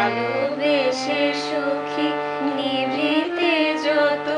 ভালোবেসে সুখী নিভৃতে যত